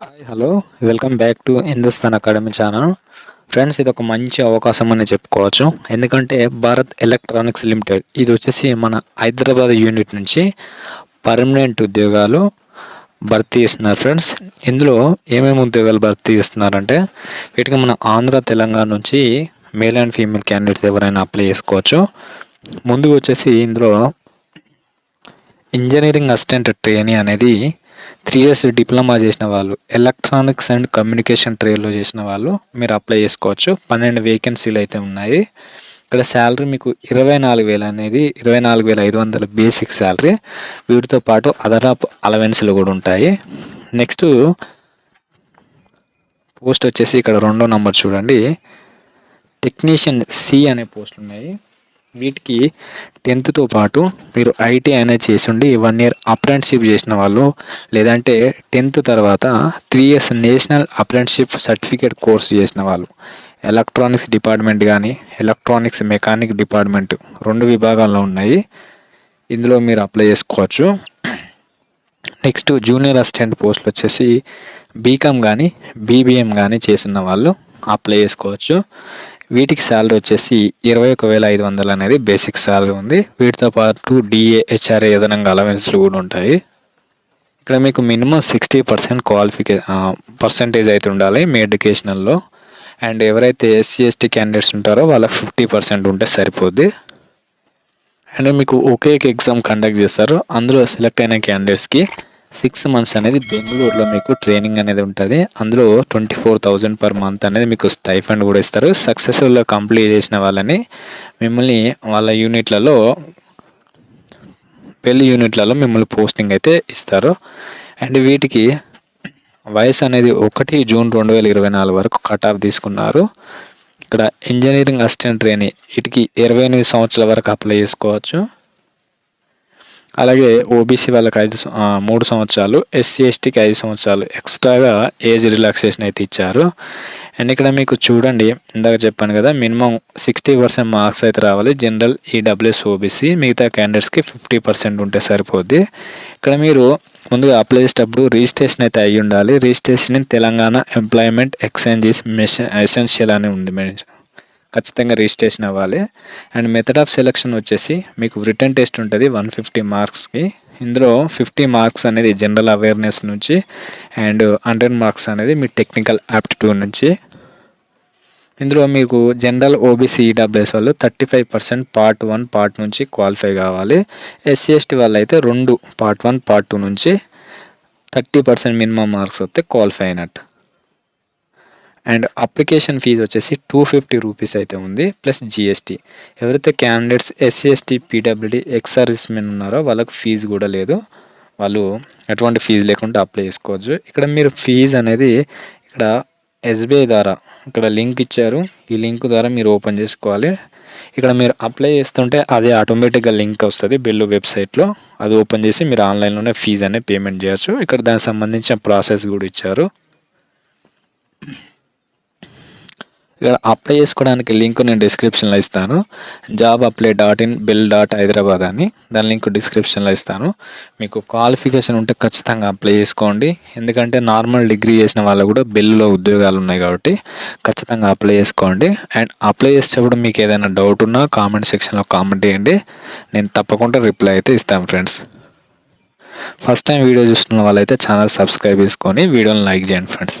Hi hello welcome back to Hindustan academy channel friends ఇది ఒక మంచి అవకాశం అని చెప్పుకోవచ్చు. ఎందుకంటే భారత్ ఎలక్ట్రానిక్స్ లిమిటెడ్ ఇది వచ్చేసి మన హైదరాబాద్ యూనిట్ నుంచి పర్మనెంట్ ఉద్యోగాలు భర్తీ చేస్తున్నారు ఫ్రెండ్స్ ఇందులో ఏమేమి ఉద్యోగాలు భర్తీ చేస్తున్నారంటే వీటికి మన ఆంధ్ర తెలంగాణ నుంచి మేల్ అండ్ ఫీమేల్ క్యాండిడేట్స్ ఎవరైనా అప్లై చేసుకోవచ్చు. ముందుకు వచ్చేసి ఇందులో ఇంజనీరింగ్ అసిస్టెంట్ ట్రైనీ అనేది త్రీ ఇయర్స్ డిప్లొమా చేసిన వాళ్ళు ఎలక్ట్రానిక్స్ అండ్ కమ్యూనికేషన్ ట్రేడ్లో చేసిన వాళ్ళు మీరు అప్లై చేసుకోవచ్చు. పన్నెండు వేకెన్సీలు అయితే ఉన్నాయి. ఇక్కడ శాలరీ మీకు ఇరవై నాలుగు వేలు అనేది ఇరవై నాలుగు వేల ఐదు వందల బేసిక్ శాలరీ. వీటితో పాటు అదనపు అలవెన్స్లు కూడా ఉంటాయి. నెక్స్ట్ పోస్ట్ వచ్చేసి ఇక్కడ రెండో నెంబర్ చూడండి. టెక్నీషియన్ సి అనే పోస్టులు ఉన్నాయి. వీటికి టెన్త్తో పాటు మీరు ఐటీ అనేది చేసి ఉండి వన్ ఇయర్ అప్రెంటిషిప్ చేసిన వాళ్ళు లేదంటే టెన్త్ తర్వాత three years national apprenticeship certificate course చేసిన వాళ్ళు. ఎలక్ట్రానిక్స్ డిపార్ట్మెంట్ కానీ ఎలక్ట్రానిక్స్ మెకానిక్ డిపార్ట్మెంట్ రెండు విభాగాల్లో ఉన్నాయి. ఇందులో మీరు అప్లై చేసుకోవచ్చు. నెక్స్ట్ జూనియర్ అసిస్టెంట్ పోస్టులు వచ్చేసి బీకామ్ కానీ బీబీఎం కానీ చేసిన వాళ్ళు అప్లై చేసుకోవచ్చు. వీటికి శాలరీ వచ్చేసి ఇరవై ఒక వేల ఐదు వందలు అనేది బేసిక్ శాలరీ ఉంది. వీటితో పాటు డిఏ హెచ్ఆర్ఏ ఏదైనా అలవెన్స్లు కూడా ఉంటాయి. ఇక్కడ మీకు మినిమం సిక్స్టీ పర్సెంట్ క్వాలిఫికే పర్సంటేజ్ అయితే ఉండాలి మీ ఎడ్యుకేషనల్లో అండ్ ఎవరైతే ఎస్సీ ఎస్టీ క్యాండిడేట్స్ ఉంటారో వాళ్ళకి ఫిఫ్టీ పర్సెంట్ ఉంటే సరిపోద్ది. అండ్ మీకు ఒకే ఎగ్జామ్ కండక్ట్ చేస్తారు. అందులో సెలెక్ట్ అయిన క్యాండిడేట్స్కి సిక్స్ మంత్స్ అనేది బెంగళూరులో మీకు ట్రైనింగ్ అనేది ఉంటుంది. అందులో twenty four thousand per month అనేది మీకు స్టైఫండ్ కూడా ఇస్తారు. సక్సెస్ఫుల్గా కంప్లీట్ చేసిన వాళ్ళని మిమ్మల్ని వాళ్ళ యూనిట్లలో పెళ్ళి యూనిట్లలో మిమ్మల్ని పోస్టింగ్ అయితే ఇస్తారు. అండ్ వీటికి వయసు అనేది ఒకటి జూన్ రెండు వేల ఇరవై నాలుగు వరకు కట్ ఆఫ్ తీసుకున్నారు. ఇక్కడ ఇంజనీరింగ్ అసిస్టెంట్ ట్రైనింగ్ వీటికి ఇరవై ఎనిమిది సంవత్సరాల వరకు అప్లై చేసుకోవచ్చు. అలాగే ఓబీసీ వాళ్ళకి ఐదు మూడు సంవత్సరాలు ఎస్సీ ఎస్టీకి ఐదు సంవత్సరాలు. ఎక్స్ట్రాగా ఏజ్ రిలాక్సేషన్ అయితే ఇచ్చారు. అండ్ ఇక్కడ మీకు చూడండి ఇందాక చెప్పాను కదా మినిమం సిక్స్టీ పర్సెంట్ మార్క్స్ అయితే రావాలి. జనరల్ ఈడబ్ల్యూఎస్ ఓబీసీ మిగతా క్యాండిడేట్స్కి ఫిఫ్టీ పర్సెంట్ ఉంటే సరిపోద్ది. ఇక్కడ మీరు ముందుగా అప్లై చేసేటప్పుడు రిజిస్ట్రేషన్ అయితే అయ్యి ఉండాలి. Registration Telangana employment exchanges mission essential అని ఉంది. ఖచ్చితంగా రిజిస్ట్రేషన్ అవ్వాలి. అండ్ మెథడ్ ఆఫ్ సెలక్షన్ వచ్చేసి మీకు రిటర్న్ టెస్ట్ ఉంటుంది వన్ ఫిఫ్టీ మార్క్స్కి ఇందులో ఫిఫ్టీ మార్క్స్ అనేది జనరల్ అవేర్నెస్ నుంచి అండ్ హండ్రెడ్ మార్క్స్ అనేది మీ టెక్నికల్ యాప్టిట్యూడ్ నుంచి. ఇందులో మీకు జనరల్ ఓబీసీ ఈడబ్ల్యూఎస్ వాళ్ళు thirty five percent part one part నుంచి క్వాలిఫై కావాలి. ఎస్సీ ఎస్టీ వాళ్ళు అయితే రెండు పార్ట్ వన్ పార్ట్ టూ నుంచి థర్టీ పర్సెంట్ మినిమం మార్క్స్ వస్తే క్వాలిఫై అయినట్టు. అండ్ అప్లికేషన్ ఫీజు వచ్చేసి టూ ఫిఫ్టీ రూపీస్ అయితే ఉంది ప్లస్ జిఎస్టీ ఎవరైతే candidates SC ST PWD ex servicemen ఉన్నారో వాళ్ళకి ఫీజు కూడా లేదు. వాళ్ళు ఎటువంటి ఫీజు లేకుండా అప్లై చేసుకోవచ్చు. ఇక్కడ మీరు ఫీజు అనేది ఇక్కడ ఎస్బీఐ ద్వారా ఇక్కడ లింక్ ఇచ్చారు. ఈ లింక్ ద్వారా మీరు ఓపెన్ చేసుకోవాలి. ఇక్కడ మీరు అప్లై చేస్తుంటే అదే ఆటోమేటిక్గా లింక్ వస్తుంది బిల్లు వెబ్సైట్లో అది ఓపెన్ చేసి మీరు ఆన్లైన్లోనే ఫీజు అనేది పేమెంట్ చేయొచ్చు. ఇక్కడ దానికి సంబంధించిన ప్రాసెస్ కూడా ఇచ్చారు. ఇక్కడ అప్లై చేసుకోవడానికి లింక్ నేను డిస్క్రిప్షన్లో ఇస్తాను. Job apply dot in bill dot Hyderabad అని. దాని లింక్ డిస్క్రిప్షన్లో ఇస్తాను. మీకు క్వాలిఫికేషన్ ఉంటే ఖచ్చితంగా అప్లై చేసుకోండి. ఎందుకంటే నార్మల్ డిగ్రీ చేసిన వాళ్ళు కూడా బిల్లులో ఉద్యోగాలు ఉన్నాయి కాబట్టి ఖచ్చితంగా అప్లై చేసుకోండి. అండ్ అప్లై చేసేటప్పుడు మీకు ఏదైనా డౌట్ ఉన్నా కామెంట్ సెక్షన్లో కామెంట్ చేయండి. నేను తప్పకుండా రిప్లై అయితే ఇస్తాను ఫ్రెండ్స్ ఫస్ట్ టైం వీడియో చూస్తున్న వాళ్ళైతే ఛానల్ సబ్స్క్రైబ్ చేసుకొని వీడియోని లైక్ చేయండి ఫ్రెండ్స్